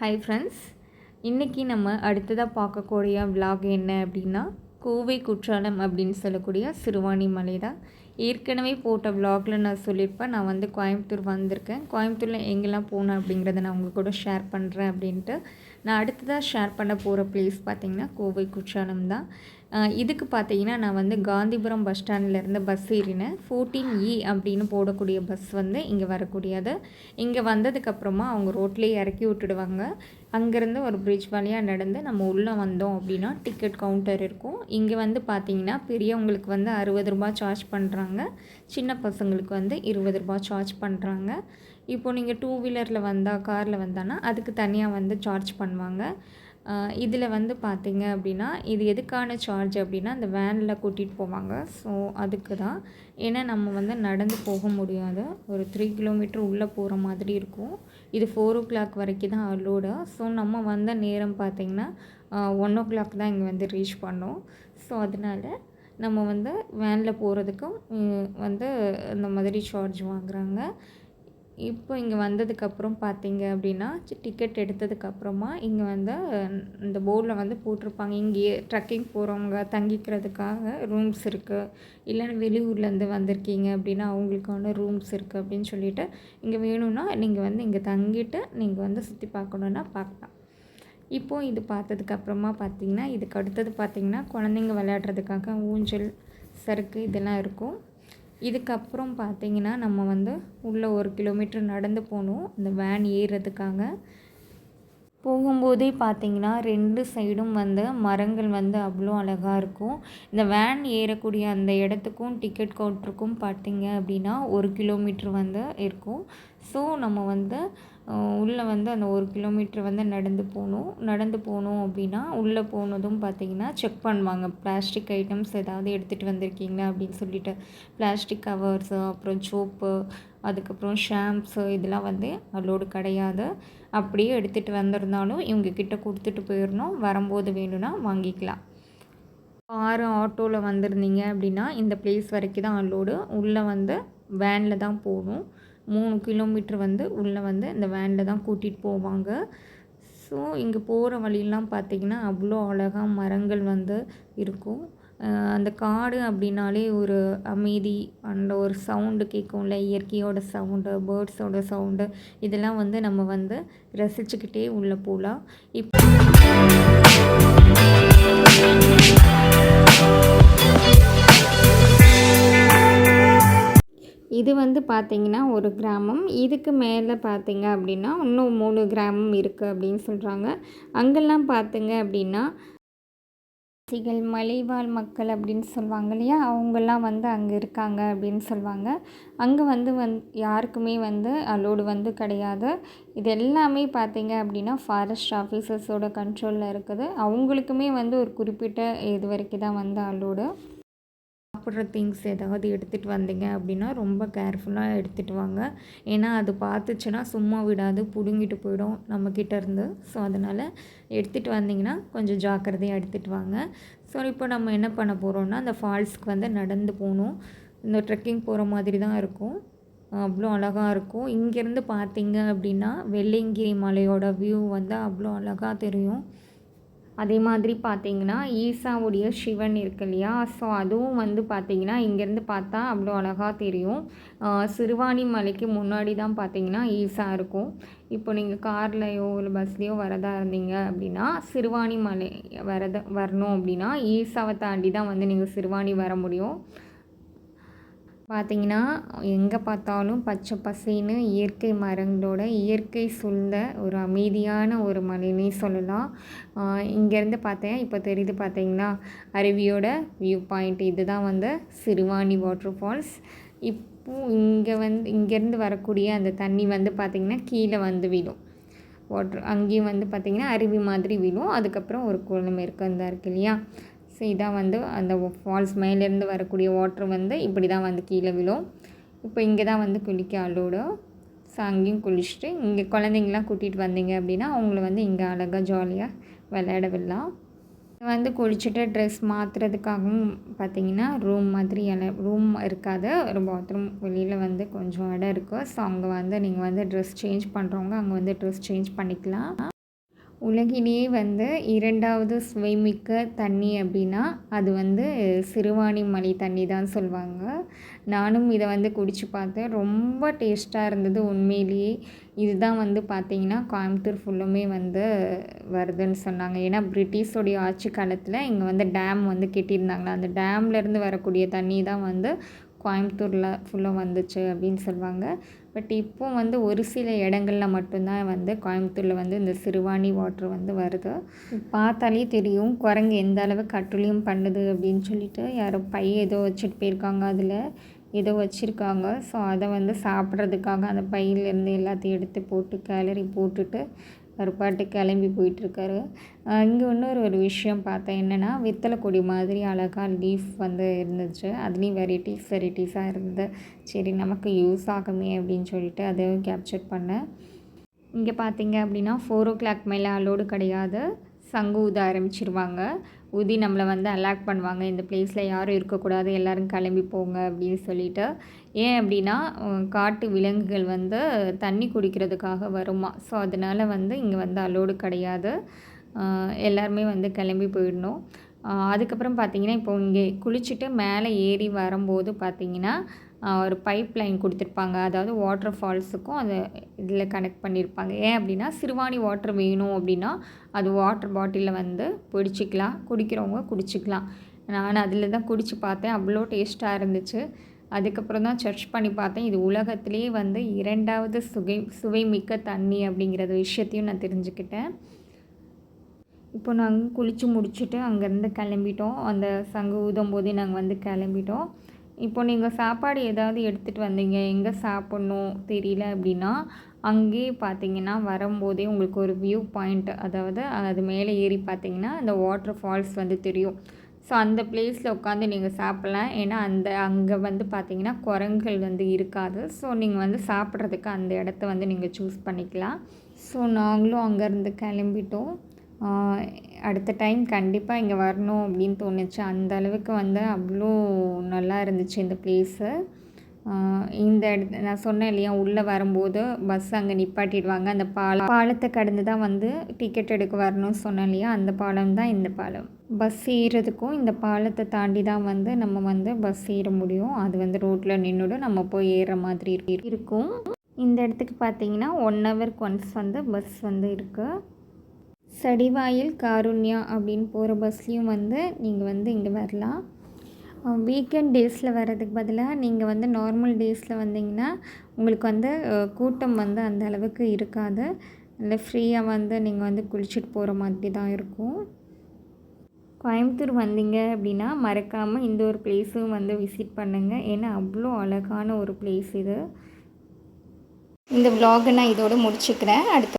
Hi friends இன்றைக்கி நம்ம அடுத்ததாக பார்க்கக்கூடிய விலாக் என்ன அப்படின்னா கோவை குற்றாலம் அப்படின்னு சொல்லக்கூடிய சிறுவாணி மலை தான் ஏற்கனவே போட்ட விலாகில் நான் சொல்லியிருப்பேன். நான் வந்து கோயம்புத்தூர் வந்திருக்கேன். கோயம்புத்தூரில் எங்கெல்லாம் போனேன் அப்படிங்கிறத நான் உங்கள் கூட ஷேர் பண்ணுறேன் அப்படின்ட்டு நான் அடுத்ததாக ஷேர் பண்ண போகிற ப்ளேஸ் பார்த்திங்கன்னா கோவை குற்றாலம் தான். இதுக்கு பார்த்தீங்கன்னா நான் வந்து காந்திபுரம் பஸ் ஸ்டாண்ட்லேருந்து பஸ் ஏறினேன். ஃபோர்டீன் இ e அப்படின்னு போடக்கூடிய பஸ் வந்து இங்கே வரக்கூடியது. இங்கே வந்ததுக்கப்புறமா அவங்க ரோட்லேயே இறக்கி விட்டுடுவாங்க. அங்கேருந்து ஒரு பிரிட்ஜ் வழியாக நடந்து நம்ம உள்ளே வந்தோம் அப்படின்னா டிக்கெட் கவுண்டர் இருக்கும். இங்கே வந்து பார்த்தீங்கன்னா பெரியவங்களுக்கு வந்து அறுபது ரூபாய் சார்ஜ் பண்ணுறாங்க சின்ன பசங்களுக்கு வந்து இருபது ரூபாய் சார்ஜ் பண்ணுறாங்க இப்போது நீங்கள் டூ வீலரில் வந்தால் காரில் வந்தான்னா அதுக்கு தனியாக வந்து சார்ஜ் பண்ணுவாங்க. இதில் வந்து பார்த்திங்க அப்படின்னா இது எதுக்கான சார்ஜ் அப்படின்னா அந்த வேனில் கூட்டிகிட்டு போவாங்க. ஸோ அதுக்கு தான் ஏன்னா நம்ம வந்து நடந்து போக முடியாது. ஒரு த்ரீ கிலோமீட்டர் உள்ளே போகிற மாதிரி இருக்கும். இது ஃபோர் ஓ கிளாக் வரைக்கும் தான் அலோடு ஸோ நம்ம வந்த நேரம் பார்த்திங்கன்னா ஒன் ஓ கிளாக் தான் இங்கே வந்து ரீச் பண்ணோம். ஸோ அதனால் நம்ம வந்து வேனில் போகிறதுக்கும் வந்து இந்த மாதிரி சார்ஜ் வாங்குகிறாங்க இப்போ இங்கே வந்ததுக்கப்புறம் பார்த்தீங்க அப்படின்னா டிக்கெட் எடுத்ததுக்கப்புறமா இங்கே வந்து இந்த போர்டில் வந்து போட்டிருப்பாங்க. இங்கேயே ட்ரக்கிங் போகிறவங்க தங்கிக்கிறதுக்காக ரூம்ஸ் இருக்குது இல்லைன்னா வெளியூர்லேருந்து வந்திருக்கீங்க அப்படின்னா அவங்களுக்கான ரூம்ஸ் இருக்குது அப்படின்னு சொல்லிட்டு இங்கே வேணும்னா நீங்கள் வந்து இங்கே தங்கிட்டு நீங்கள் வந்து சுற்றி பார்க்கணுன்னா பார்க்கலாம். இப்போது இது பார்த்ததுக்கப்புறமா பார்த்தீங்கன்னா இதுக்கு அடுத்தது பார்த்திங்கன்னா குழந்தைங்க விளையாடுறதுக்காக ஊஞ்சல் சறுக்கு இதெல்லாம் இருக்கும். இதுக்கப்புறம் பார்த்தீங்கன்னா நம்ம வந்து உள்ளே ஒரு கிலோமீட்டர் நடந்து போகணும் இந்த வேன் ஏறுறதுக்காக. போகும்போதே பார்த்தீங்கன்னா ரெண்டு சைடும் வந்து மரங்கள் வந்து அவ்வளோ அழகாக இருக்கும். இந்த வேன் ஏறக்கூடிய அந்த இடத்துக்கும் டிக்கெட் கவுண்டருக்கும் பார்த்திங்க அப்படின்னா ஒரு கிலோமீட்ரு வந்து இருக்கும். ஸோ நம்ம வந்து உள்ளே வந்து அந்த ஒரு கிலோமீட்டர் வந்து நடந்து போகணும். நடந்து போகணும் அப்படின்னா உள்ளே போனதும் பார்த்தீங்கன்னா செக் பண்ணுவாங்க. பிளாஸ்டிக் ஐட்டம்ஸ் ஏதாவது எடுத்துகிட்டு வந்திருக்கீங்களா அப்படின்னு சொல்லிட்டு. பிளாஸ்டிக் கவர்ஸு அப்புறம் சோப்பு அதுக்கப்புறம் ஷாம்ப்ஸு இதெல்லாம் வந்து அலோடு கிடையாது. அப்படியே எடுத்துகிட்டு வந்திருந்தாலும் இவங்க கிட்டே கொடுத்துட்டு போயிடணும். வரும்போது வேணும்னா வாங்கிக்கலாம். ஆறு ஆட்டோவில் வந்திருந்தீங்க அப்படின்னா இந்த பிளேஸ் வரைக்கும் தான் அலோடு உள்ளே வந்து வேனில் தான் போகணும். மூணு கிலோமீட்டர் வந்து உள்ளே வந்து இந்த வேனில் தான் கூட்டிகிட்டு போவாங்க. ஸோ இங்கே போகிற வழியெல்லாம் பார்த்திங்கன்னா அவ்வளோ அழகாக மரங்கள் வந்து இருக்கும். அந்த காடு அப்படின்னாலே ஒரு அமைதி அந்த ஒரு சவுண்டு கேட்கும்ல இயற்கையோட சவுண்டு பேர்ட்ஸோட சவுண்டு இதெல்லாம் வந்து நம்ம வந்து ரசிச்சுக்கிட்டே உள்ளே போகலாம் இப்போ இது வந்து பார்த்திங்கன்னா ஒரு கிராமம். இதுக்கு மேலே பார்த்திங்க அப்படின்னா இன்னும் மூணு கிராமம் இருக்குது அப்படின்னு சொல்கிறாங்க அங்கெல்லாம் பார்த்திங்க அப்படின்னா சிகள் மலைவாழ் மக்கள் அப்படின்னு சொல்லுவாங்க இல்லையா? அவங்கெல்லாம் வந்து அங்கே இருக்காங்க அப்படின்னு சொல்லுவாங்க. அங்கே வந்து வந் யாருக்குமே வந்து அலோடு வந்து கிடையாது. இது எல்லாமே பார்த்தீங்க அப்படின்னா ஃபாரஸ்ட் ஆஃபீஸர்ஸோட கண்ட்ரோலில் இருக்குது. அவங்களுக்குமே வந்து ஒரு குறிப்பிட்ட இது வரைக்கும் தான் வந்து அலோடு சாப்பிட்ற திங்ஸ் ஏதாவது எடுத்துகிட்டு வந்தீங்க அப்படின்னா ரொம்ப கேர்ஃபுல்லாக எடுத்துகிட்டு வாங்க. ஏன்னா அது பார்த்துச்சுன்னா சும்மா விடாது பிடுங்கிட்டு போயிடும் நம்மக்கிட்ட இருந்து. ஸோ அதனால் எடுத்துகிட்டு வந்தீங்கன்னா கொஞ்சம் ஜாக்கிரதையாக எடுத்துகிட்டு வாங்க. ஸோ இப்போ நம்ம என்ன பண்ண போகிறோம்னா அந்த ஃபால்ஸ்க்கு வந்து நடந்து போகணும். இந்த ட்ரெக்கிங் போகிற மாதிரி தான் இருக்கும். அவ்வளோ அழகாக இருக்கும். இங்கேருந்து பார்த்தீங்க அப்படின்னா வெள்ளிங்கிரி மலையோட வியூ வந்து அவ்வளோ அழகாக தெரியும். அதே மாதிரி பார்த்தீங்கன்னா ஈசாவுடைய சிவன் இருக்கு இல்லையா? ஸோ அதுவும் வந்து பார்த்தீங்கன்னா இங்கேருந்து பார்த்தா அவ்வளோ அழகாக தெரியும். சிறுவாணி மலைக்கு முன்னாடி தான் பார்த்தீங்கன்னா ஈசா இருக்கும். இப்போ நீங்கள் கார்லையோ இல்லை பஸ்லேயோ வரதா இருந்தீங்க அப்படின்னா சிறுவாணி மலை வரத வரணும் அப்படின்னா ஈசாவை தாண்டி தான் வந்து நீங்கள் சிறுவாணி வர முடியும். பார்த்தீங்கன்னா எங்கே பார்த்தாலும் பச்சை பசேல்னு இயற்கை மரங்களோட இயற்கை சூழ்ந்த ஒரு அமைதியான ஒரு மலைனே சொல்லலாம். இங்கேருந்து பார்த்தேன் இப்போ தெரியுது பார்த்தீங்கன்னா அருவியோட வியூ பாயிண்ட் இதுதான் வந்து சிறுவாணி வாட்டர் ஃபால்ஸ் இப்போது இங்கே வந்து இங்கேருந்து வரக்கூடிய அந்த தண்ணி வந்து பார்த்திங்கன்னா கீழே வந்து விடும் வாட்ரு அங்கேயும் வந்து பார்த்திங்கன்னா அருவி மாதிரி விழும். அதுக்கப்புறம் ஒரு குளம் இருக்கு அந்த இருக்கு இல்லையா? ஸோ இதான் வந்து அந்த ஃபால்ஸ் மேலேருந்து வரக்கூடிய வாட்ரு வந்து இப்படி தான் வந்து கீழே விழும். இப்போ இங்கே தான் வந்து குளிக்க அலோடு ஸோ அங்கேயும் குளிச்சுட்டு இங்கே குழந்தைங்களாம் கூட்டிகிட்டு வந்தீங்க அப்படின்னா அவங்கள வந்து இங்கே அழகாக ஜாலியாக விளையாட விடலாம். வந்து குளிச்சுட்டு ட்ரெஸ் மாற்றுறதுக்காகவும் பார்த்தீங்கன்னா ரூம் மாதிரி எல்லாம் ரூம் இருக்காது. ஒரு பாத்ரூம் வெளியில் வந்து கொஞ்சம் இடம் இருக்குது ஸோ அங்கே வந்து நீங்கள் வந்து ட்ரெஸ் சேஞ்ச் பண்ணுறவங்க அங்கே வந்து ட்ரெஸ் சேஞ்ச் பண்ணிக்கலாம். உலகிலேயே வந்து இரண்டாவது சுவைமிக்க தண்ணி அப்படின்னா அது வந்து சிறுவாணி மலை தண்ணி தான் சொல்லுவாங்க நானும் இதை வந்து குடித்து பார்த்தேன். ரொம்ப டேஸ்ட்டாக இருந்தது உண்மையிலேயே. இதுதான் வந்து பார்த்திங்கன்னா கோயம்புத்தூர் ஃபுல்லுமே வந்து வருதுன்னு சொன்னாங்க. ஏன்னா பிரிட்டிஷோடைய ஆட்சி காலத்தில் இங்கே வந்து டேம் வந்து கட்டியிருந்தாங்களா? அந்த டேம்லேருந்து வரக்கூடிய தண்ணி தான் வந்து கோயம்புத்தூரில் ஃபுல்லாக வந்துச்சு அப்படின்னு சொல்லுவாங்க. பட் இப்போ வந்து ஒரு சில இடங்கள்ல மட்டும்தான் வந்து கோயம்புத்தூரில் வந்து இந்த சிறுவாணி வாட்ரு வந்து வருது. பார்த்தாலே தெரியும் குரங்கு எந்த அளவு கட்டுலையும் பண்ணுது அப்படின்னு சொல்லிட்டு யாரோ பை ஏதோ வச்சுட்டு போயிருக்காங்க அதில் ஏதோ வச்சுருக்காங்க. ஸோ அதை வந்து சாப்பிட்றதுக்காக அந்த பையிலேருந்து எல்லாத்தையும் எடுத்து போட்டு கேலரி போட்டுட்டு அவர் பாட்டு கிளம்பி போயிட்டுருக்காரு. இங்கே இன்னொரு ஒரு விஷயம் பார்த்தேன். என்னென்னா வெத்தலை கொடி மாதிரி அழகாக லீஃப் வந்து இருந்துச்சு. அதுலேயும் வெரைட்டிஸ் வெரைட்டிஸாக இருந்தது. சரி நமக்கு யூஸ் ஆகுமே அப்படின்னு சொல்லிட்டு அதையும் கேப்சர் பண்ணேன். இங்கே பார்த்தீங்க அப்படின்னா ஃபோர் ஓ கிளாக் மேலே அலோடு கிடையாது. சங்கு ஊத ஆரம்பிச்சிருவாங்க. ஊதி நம்மளை வந்து அலாக் பண்ணுவாங்க. இந்த பிளேஸில் யாரும் இருக்கக்கூடாது எல்லோரும் கிளம்பி போங்க அப்படின்னு சொல்லிட்டு. ஏன் அப்படின்னா காட்டு விலங்குகள் வந்து தண்ணி குடிக்கிறதுக்காக வருமா? ஸோ அதனால் வந்து இங்கே வந்து அலோடு கிடையாது. எல்லாருமே வந்து கிளம்பி போயிடணும். அதுக்கப்புறம் பார்த்திங்கன்னா இப்போ இங்கே குளிச்சுட்டு மேலே ஏறி வரும்போது பார்த்திங்கன்னா ஒரு பைப் லைன் கொடுத்துருப்பாங்க. அதாவது வாட்டர் ஃபால்ஸுக்கும் அதை இதில் கனெக்ட் பண்ணியிருப்பாங்க ஏன் அப்படின்னா சிறுவாணி வாட்டர் வேணும் அப்படின்னா அது வாட்டர் பாட்டிலில் வந்து பிடிச்சிக்கலாம். குடிக்கிறவங்க குடிச்சிக்கலாம். நான் அதில் தான் குடித்து பார்த்தேன். அவ்வளோ டேஸ்ட்டாக இருந்துச்சு. அதுக்கப்புறம் தான் சர்ச் பண்ணி பார்த்தேன். இது உலகத்துலேயே வந்து இரண்டாவது சுகை சுவை மிக்க தண்ணி அப்படிங்கிறது விஷயத்தையும் நான் தெரிஞ்சுக்கிட்டேன். இப்போ நாங்கள் குளித்து முடிச்சுட்டு அங்கேருந்து கிளம்பிட்டோம். அந்த சங்கு ஊதும் போதே நாங்கள் வந்து கிளம்பிட்டோம். இப்போ நீங்கள் சாப்பாடு ஏதாவது எடுத்துகிட்டு வந்தீங்க எங்கே சாப்பிட்ணும் தெரியல அப்படின்னா அங்கேயே பார்த்தீங்கன்னா வரும்போதே உங்களுக்கு ஒரு வியூ பாயிண்ட் அதாவது அது மேலே ஏறி பார்த்தீங்கன்னா அந்த வாட்டர் ஃபால்ஸ் வந்து தெரியும். ஸோ அந்த பிளேஸில் உட்காந்து நீங்கள் சாப்பிட்லாம். ஏன்னா அந்த அங்கே வந்து பார்த்தீங்கன்னா குரங்குகள் வந்து இருக்காது. ஸோ நீங்கள் வந்து சாப்பிட்றதுக்கு அந்த இடத்த வந்து நீங்கள் சூஸ் பண்ணிக்கலாம். ஸோ நாங்களும் அங்கேருந்து கிளம்பிட்டோம். அடுத்த டைம் கண்டிப்பாக இங்கே வரணும் அப்படின்னு தோணுச்சு. அந்த அளவுக்கு வந்து அவ்வளோ நல்லா இருந்துச்சு இந்த ப்ளேஸு இந்த இடத்து நான் சொன்னேன் இல்லையா உள்ளே வரும்போது பஸ் அங்கே நிப்பாட்டிடுவாங்க. அந்த பாலம் பாலத்தை கடந்து தான் வந்து டிக்கெட் எடுக்க வரணும்னு சொன்னேன் இல்லையா அந்த பாலம் தான் இந்த பாலம். பஸ் ஏறுறதுக்கும் இந்த பாலத்தை தாண்டி தான் வந்து நம்ம வந்து பஸ் ஏற முடியும். அது வந்து ரோட்டில் நின்றுடும் நம்ம போய் ஏறுற மாதிரி இருக்கும். இந்த இடத்துக்கு பார்த்தீங்கன்னா ஒன் ஹவருக்கு ஒன்ஸ் வந்து பஸ் வந்து இருக்குது சடிவாயில் காருண்யா அப்படின்னு போகிற பஸ்லேயும் வந்து நீங்கள் வந்து இங்கே வரலாம். வீக்கெண்ட் டேஸில் வர்றதுக்கு பதிலாக நீங்கள் வந்து நார்மல் டேஸில் வந்தீங்கன்னா உங்களுக்கு வந்து கூட்டம் வந்து அந்த அளவுக்கு இருக்காது. இல்லை ஃப்ரீயாக வந்து நீங்கள் வந்து குளிச்சுட்டு போகிற மாதிரி தான் இருக்கும். கோயம்புத்தூர் வந்தீங்க அப்படின்னா மறக்காமல் இந்த ஒரு பிளேஸும் வந்து விசிட் பண்ணுங்கள் ஏன்னா அவ்வளோ அழகான ஒரு பிளேஸ் இது. இந்த விலாகை நான் இதோடு முடிச்சுக்கிறேன். அடுத்த